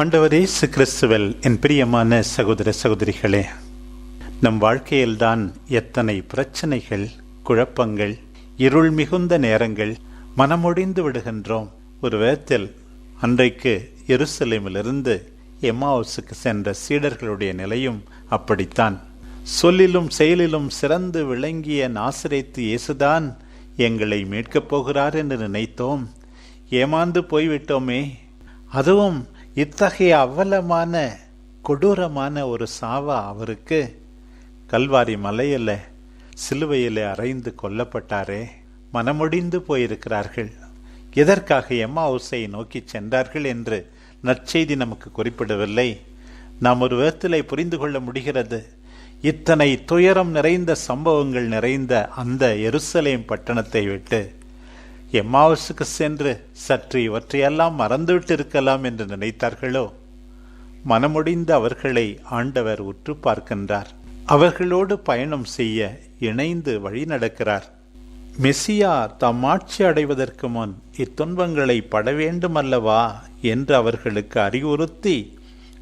ஆண்டவரே கிறிஸ்துவல் என் பிரியமான சகோதர சகோதரிகளே நம் வாழ்க்கையில்தான் எத்தனை பிரச்சனைகள் குழப்பங்கள் இருள் மிகுந்த நேரங்கள் மனமொடிந்து விடுகின்றோம். ஒரு விதத்தில் அன்றைக்கு எருசலேமிலிருந்து எம்மாவுசுக்கு சென்ற சீடர்களுடைய நிலையும் அப்படித்தான். சொல்லிலும் செயலிலும் சிறந்து விளங்கிய நாசிரைத்து இயேசுதான் எங்களை மீட்கப் போகிறார் என்று நினைத்தோம். ஏமாந்து போய்விட்டோமே அதுவும் இத்தகைய அவலமான கொடூரமான ஒரு சாவா அவருக்கு கல்வாரி மலையில் சிலுவையில் அறைந்து கொல்லப்பட்டாரே. மனமுடிந்து போயிருக்கிறார்கள். எதற்காக எம்மா ஹவுஸை நோக்கி சென்றார்கள் என்று நற்செய்தி நமக்கு குறிப்பிடவில்லை. நாம் ஒரு விதத்திலே புரிந்து கொள்ள முடிகிறது. இத்தனை துயரம் நிறைந்த சம்பவங்கள் நிறைந்த அந்த எருசலேம் பட்டணத்தை விட்டு எம்மாவுசுக்கு சென்று சற்று இவற்றையெல்லாம் மறந்துவிட்டு இருக்கலாம் என்று நினைத்தார்களோ? மனமுடிந்த அவர்களை ஆண்டவர் உற்று பார்க்கின்றார். அவர்களோடு பயணம் செய்ய இணைந்து வழி நடக்கிறார். மெசியா தம் ஆட்சி அடைவதற்கு முன் இத்துன்பங்களை பட வேண்டுமல்லவா? என்று அவர்களுக்கு அறிவுறுத்தி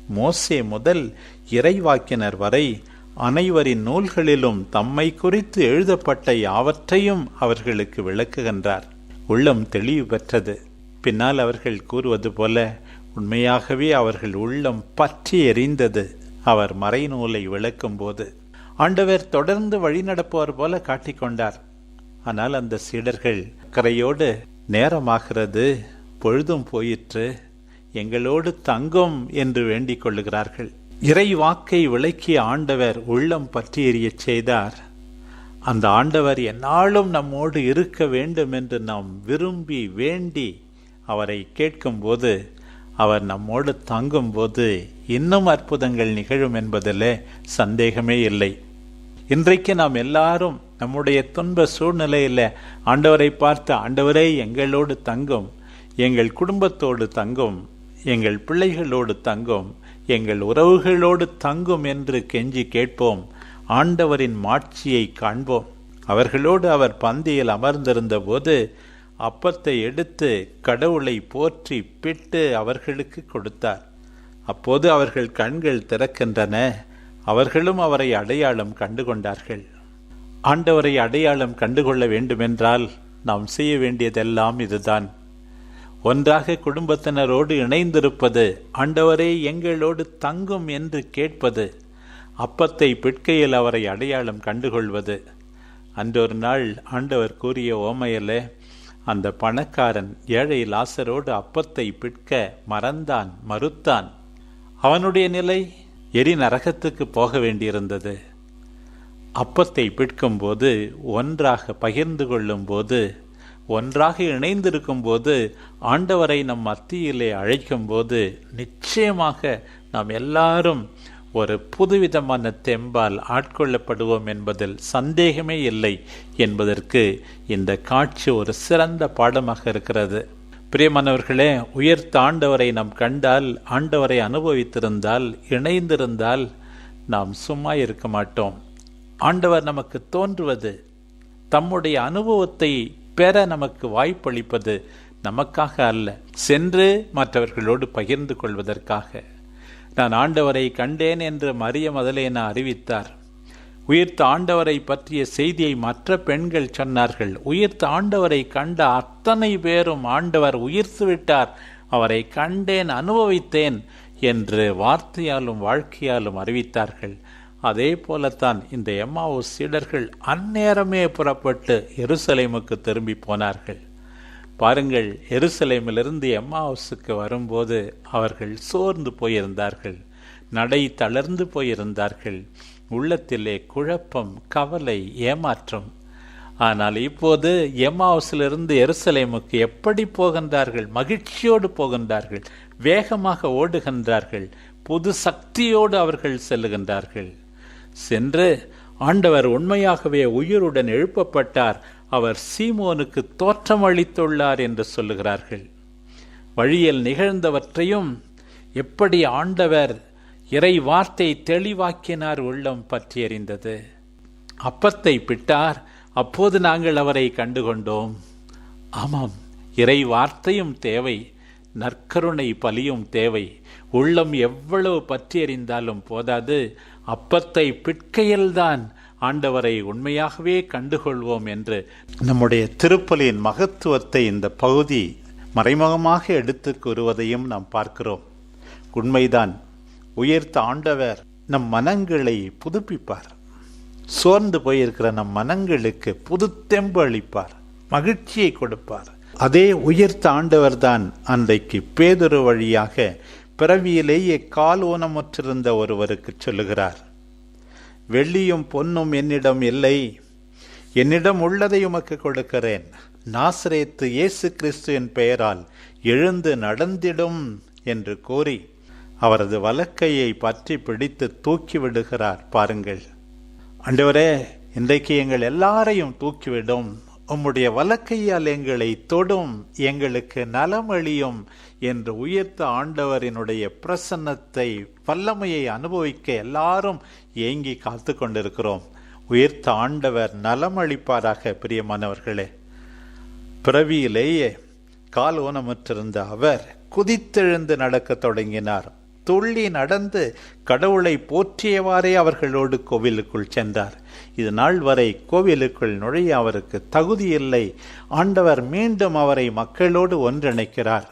மோசே முதல் இறைவாக்கினர் வரை அனைவரின் நூல்களிலும் தம்மை குறித்து எழுதப்பட்ட யாவற்றையும் அவர்களுக்கு விளக்குகின்றார். உள்ளம் தெளிவு பெற்றது பின்னால் அவர்கள் கூறுவது போல உண்மையாகவே அவர்கள் உள்ளம் பற்றி எறிந்தது அவர் மறைநூலை விளக்கும் போது ஆண்டவர் தொடர்ந்து வழிநடப்பவர் போல காட்டிக்கொண்டார் ஆனால் அந்த சீடர்கள் கரையோடு நேரமாகிறது பொழுதும் போயிற்று எங்களோடு தங்கும் என்று வேண்டிக் கொள்ளுகிறார்கள். இறை வாக்கை விளக்கிய ஆண்டவர் உள்ளம் பற்றி எறியச் செய்தார். அந்த ஆண்டவர் என்னாலும் நம்மோடு இருக்க வேண்டும் என்று நாம் விரும்பி வேண்டி அவரை கேட்கும்போது அவர் நம்மோடு தங்கும்போது இன்னும் அற்புதங்கள் நிகழும் என்பதில் சந்தேகமே இல்லை. இன்றைக்கு நாம் எல்லாரும் நம்முடைய துன்ப சூழ்நிலையில் ஆண்டவரை பார்த்து ஆண்டவரே எங்களோடு தங்கும் எங்கள் குடும்பத்தோடு தங்கும் எங்கள் பிள்ளைகளோடு தங்கும் எங்கள் உறவுகளோடு தங்கும் என்று கெஞ்சி கேட்போம். ஆண்டவரின் மாட்சியை காண்போம். அவர்களோடு அவர் பந்தியில் அமர்ந்திருந்த போது அப்பத்தை எடுத்து கடவுளை போற்றி பிட்டு அவர்களுக்கு கொடுத்தார். அப்போது அவர்கள் கண்கள் திறக்கின்றன. அவர்களும் அவரை அடையாளம் கண்டுகொண்டார்கள். ஆண்டவரை அடையாளம் கண்டுகொள்ள வேண்டுமென்றால் நாம் செய்ய வேண்டியதெல்லாம் இதுதான். ஒன்றாக குடும்பத்தினரோடு இணைந்திருப்பது ஆண்டவரே எங்களோடு தங்கும் என்று கேட்பது அப்பத்தை பிட்கையில் அவரை அடையாளம் கண்டுகொள்வது. அன்றொரு நாள் ஆண்டவர் கூறிய ஓமையலே அந்த பணக்காரன் ஏழை லாசரோடு அப்பத்தை பிட்க மறந்தான் மறுத்தான். அவனுடைய நிலை எரி நரகத்துக்கு போக வேண்டியிருந்தது. அப்பத்தை பிற்கும்போது ஒன்றாக பகிர்ந்து கொள்ளும் போது ஒன்றாக இணைந்திருக்கும் போது ஆண்டவரை நம் மத்தியிலே அழைக்கும் போது நிச்சயமாக நாம் எல்லாரும் ஒரு புதுவிதமான தெம்பால் ஆட்கொள்ளப்படுவோம் என்பதில் சந்தேகமே இல்லை என்பதற்கு இந்த காட்சி ஒரு சிறந்த பாடமாக இருக்கிறது. பிரியமானவர்களே உயர்த்த ஆண்டவரை நாம் கண்டால் ஆண்டவரை அனுபவித்திருந்தால் இணைந்திருந்தால் நாம் சும்மா இருக்க மாட்டோம். ஆண்டவர் நமக்கு தோன்றுவது தம்முடைய அனுபவத்தை பெற நமக்கு வாய்ப்பளிப்பது நமக்காக அல்ல சென்று மற்றவர்களோடு பகிர்ந்து கொள்வதற்காக. நான் ஆண்டவரை கண்டேன் என்று மரிய மதலேனா அறிவித்தார். உயிர்த்த ஆண்டவரை பற்றிய செய்தியை மற்ற பெண்கள் சொன்னார்கள். உயிர்த்த ஆண்டவரை கண்ட அத்தனை பேரும் ஆண்டவர் உயிர்த்து விட்டார். அவரை கண்டேன் அனுபவித்தேன் என்று வார்த்தையாலும் வாழ்க்கையாலும் அறிவித்தார்கள். அதே போலத்தான் இந்த எம்மாவு சீடர்கள் அந்நேரமே புறப்பட்டு எருசலேமுக்கு திரும்பி போனார்கள். பாருங்கள் எருசலேமிலிருந்து எம்மாவுஸுக்கு வரும்போது அவர்கள் சோர்ந்து போயிருந்தார்கள் நடை தளர்ந்து போயிருந்தார்கள். உள்ளத்திலே குழப்பம் கவலை ஏமாற்றம். ஆனால் இப்போது எம்மாவுஸிலிருந்து எருசலேமுக்கு எப்படி போகின்றார்கள்? மகிழ்ச்சியோடு போகின்றார்கள் வேகமாக ஓடுகின்றார்கள் புது சக்தியோடு அவர்கள் செல்லுகின்றார்கள். சென்று ஆண்டவர் உண்மையாகவே உயிருடன் எழுப்பப்பட்டார். அவர் சீமோனுக்கு தோற்றம் அளித்துள்ளார் என்று சொல்லுகிறார்கள். வழியில் நிகழ்ந்தவற்றையும் எப்படி ஆண்டவர் இறை வார்த்தை தெளிவாக்கினார் உள்ளம் பற்றியறிந்தது அப்பத்தை பிட்டார் அப்போது நாங்கள் அவரை கண்டுகொண்டோம். ஆமாம் இறை வார்த்தையும் தேவை நற்கருணை பலியும் தேவை. உள்ளம் எவ்வளவு பற்றியறிந்தாலும் போதாது அப்பத்தை பிற்கையில்தான் ஆண்டவரை உண்மையாகவே கண்டுகொள்வோம் என்று நம்முடைய திருப்பலியின் மகத்துவத்தை இந்த பகுதி மறைமுகமாக எடுத்து கூறுவதையும் நாம் பார்க்கிறோம். உண்மைதான் உயர்த்த ஆண்டவர் நம் மனங்களை புதுப்பிப்பார். சோர்ந்து போயிருக்கிற நம் மனங்களுக்கு புது தெம்பு அளிப்பார் மகிழ்ச்சியை கொடுப்பார். அதே உயர்த்த ஆண்டவர் தான் அன்றைக்கு பேதொரு வழியாக பிறவியிலேயே கால் ஊனமுற்றிருந்த ஒருவருக்கு சொல்லுகிறார். வெள்ளியும் பொன்னும் என்னிடம் இல்லை. என்னிடம் உள்ளதை உமக்கு கொடுக்கிறேன். நாசிரேத்து இயேசு கிறிஸ்துவின் பெயரால் எழுந்து நடந்திடும் என்று கூறி அவரது வலக்கையை பற்றி பிடித்து தூக்கி விடுகிறார். பாருங்கள். அண்டவரே இன்றைக்கு எங்கள் எல்லாரையும் தூக்கிவிடும். உம்முடைய வலக்கையால் எங்களை தொடும் எங்களுக்கு நலமளியும் என்று உயர்த்த ஆண்டவரினுடைய பிரசன்னத்தை வல்லமையை அனுபவிக்க எல்லாரும் ஏங்கி காத்து கொண்டிருக்கிறோம். உயர்த்த ஆண்டவர் நலமளிப்பாராக பிரியமானவர்களே. பிறவியிலேயே கால் ஊனமற்றிருந்த அவர் குதித்தெழுந்து நடக்கத் தொடங்கினார். துள்ளி நடந்து கடவுளை போற்றியவாறே அவர்களோடு கோவிலுக்குள் சென்றார். இது நாள் வரை கோவிலுக்குள் நுழைய அவருக்கு தகுதி இல்லை ஆண்டவர் மீண்டும் அவரை மக்களோடு ஒன்றிணைக்கிறார்.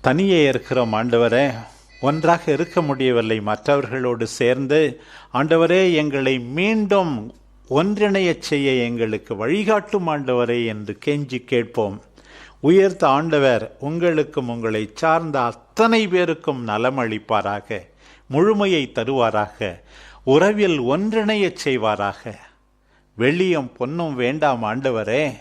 தனியே இருக்கிறோம் ஆண்டவரே. ஒன்றாக இருக்க முடியவில்லை. மற்றவர்களோடு சேர்ந்து ஆண்டவரே எங்களை மீண்டும் ஒன்றிணையச் செய்ய எங்களுக்கு வழிகாட்டும் ஆண்டவரே என்று கெஞ்சி கேட்போம். உயர்த்த ஆண்டவர் உங்களுக்கும் உங்களை சார்ந்த அத்தனை பேருக்கும் நலம் அளிப்பாராக முழுமையை தருவாராக உறவில் ஒன்றிணையச் செய்வாராக. வெள்ளியும் பொன்னும் வேண்டாம் ஆண்டவரே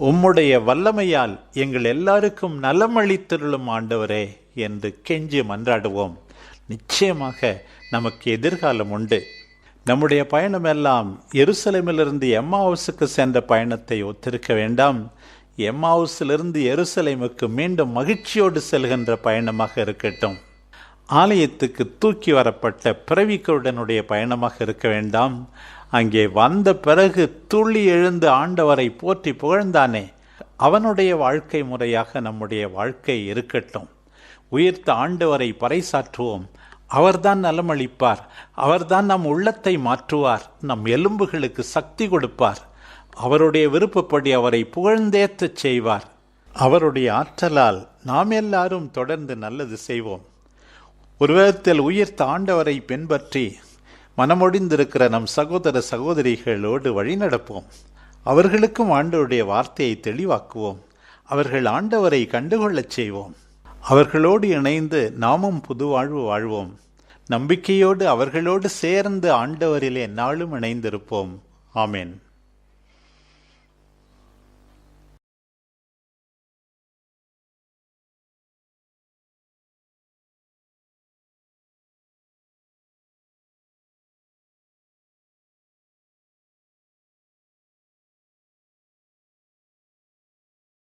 உம்முடைய வல்லமையால் எங்கள் எல்லாருக்கும் நலம் அளித்திருளும் ஆண்டவரே என்று கெஞ்சி மன்றாடுவோம். நிச்சயமாக நமக்கு எதிர்காலம் உண்டு. நம்முடைய பயணமெல்லாம் எருசலேமிலிருந்து எம்மாவுசுக்கு சென்ற பயணத்தை ஒத்திருக்க வேண்டாம். எம்மாவுஸிலிருந்து எருசலேமுக்கு மீண்டும் மகிழ்ச்சியோடு செல்கின்ற பயணமாக இருக்கட்டும். ஆலயத்துக்கு தூக்கி வரப்பட்ட பிறவிக்களுடனுடைய பயணமாக இருக்க வேண்டாம். அங்கே வந்த பிறகு துள்ளி எழுந்து ஆண்டவரை போற்றி புகழ்ந்தானே. அவனுடைய வாழ்க்கை முறையாக நம்முடைய வாழ்க்கை இருக்கட்டும். உயிர்த்த ஆண்டவரை பறைசாற்றுவோம். அவர்தான் நலமளிப்பார். அவர்தான் நம் உள்ளத்தை மாற்றுவார். நம் எலும்புகளுக்கு சக்தி கொடுப்பார். அவருடைய விருப்பப்படி அவரை புகழ்ந்தேற்றச் செய்வார். அவருடைய ஆற்றலால் நாம் எல்லாரும் தொடர்ந்து நல்லது செய்வோம். ஒரு விதத்தில் உயிர்த்த ஆண்டவரை பின்பற்றி மனமொழிந்திருக்கிற நம் சகோதர சகோதரிகளோடு வழிநடப்போம். அவர்களுக்கும் ஆண்டவருடைய வார்த்தையை தெளிவாக்குவோம். அவர்கள் ஆண்டவரை கண்டுகொள்ளச் செய்வோம். அவர்களோடு இணைந்து நாமும் புது வாழ்வு வாழ்வோம். நம்பிக்கையோடு அவர்களோடு சேர்ந்து ஆண்டவரிலே நாளும் இணைந்திருப்போம். ஆமேன்.